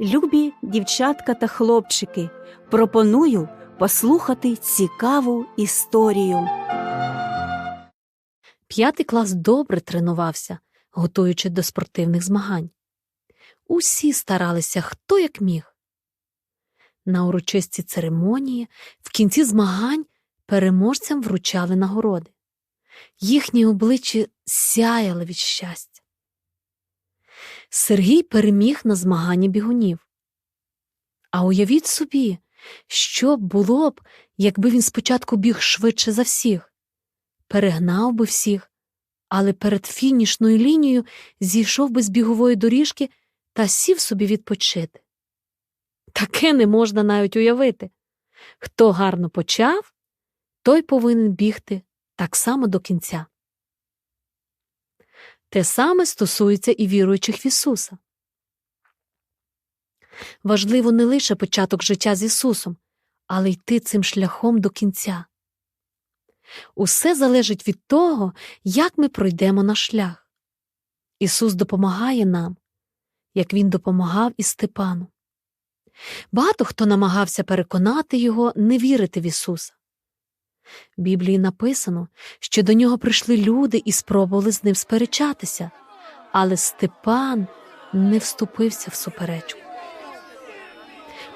Любі дівчатка та хлопчики, пропоную послухати цікаву історію. П'ятий клас добре тренувався, готуючи до спортивних змагань. Усі старалися хто як міг. На урочистій церемонії в кінці змагань переможцям вручали нагороди. Їхні обличчя сяяли від щастя. Сергій переміг на змаганні бігунів. А уявіть собі, що було б, якби він спочатку біг швидше за всіх, перегнав би всіх, але перед фінішною лінією зійшов би з бігової доріжки та сів собі відпочити. Таке не можна навіть уявити. Хто гарно почав, той повинен бігти так само до кінця. Те саме стосується і віруючих в Ісуса. Важливо не лише початок життя з Ісусом, але йти цим шляхом до кінця. Усе залежить від того, як ми пройдемо наш шлях. Ісус допомагає нам, як Він допомагав і Степану. Багато хто намагався переконати його не вірити в Ісуса. Біблії написано, що до нього прийшли люди і спробували з ним сперечатися, але Степан не вступився в суперечку.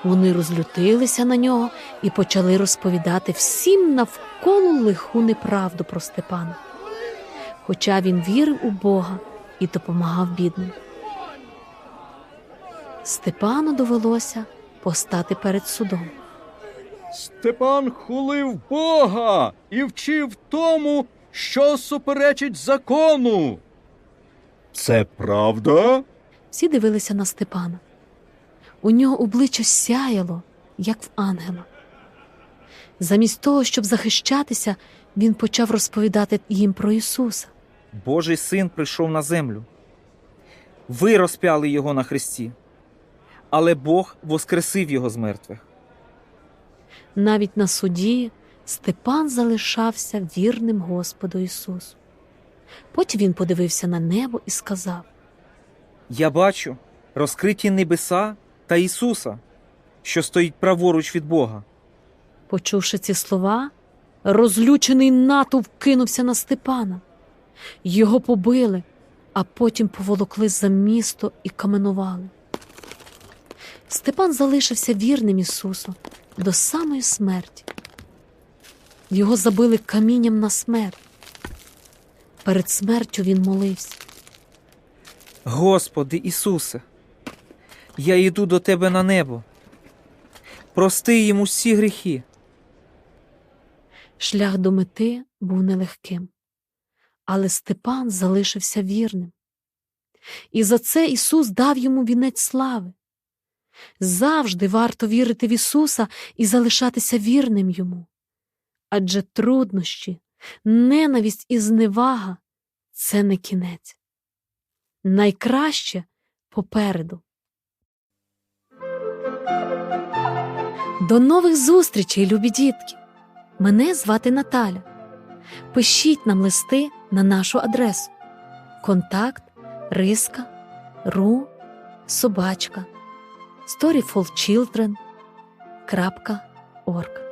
Вони розлютилися на нього і почали розповідати всім навколо лиху неправду про Степана. Хоча він вірив у Бога і допомагав бідним. Степану довелося постати перед судом. Степан хулив Бога і вчив тому, що суперечить закону. Це правда? Всі дивилися на Степана. У нього обличчя сяяло, як в ангела. Замість того, щоб захищатися, він почав розповідати їм про Ісуса. Божий син прийшов на землю. Ви розпяли його на хресті, але Бог воскресив його з мертвих. Навіть на суді Степан залишався вірним Господу Ісусу. Потім він подивився на небо і сказав: Я бачу розкриті небеса та Ісуса, що стоїть праворуч від Бога. Почувши ці слова, розлючений натовп кинувся на Степана. Його побили, а потім поволокли за місто і каменували. Степан залишився вірним Ісусу до самої смерті. Його забили камінням на смерть. Перед смертю він молився. Господи Ісусе, я йду до Тебе на небо. Прости їм усі гріхи. Шлях до мети був нелегким, але Степан залишився вірним. І за це Ісус дав йому вінець слави. Завжди варто вірити в Ісуса і залишатися вірним йому. Адже труднощі, ненависть і зневага це не кінець. Найкраще попереду. До нових зустрічей, любі дітки! Мене звати Наталя. Пишіть нам листи на нашу адресу контакт риска ру собачка storyforchildren.org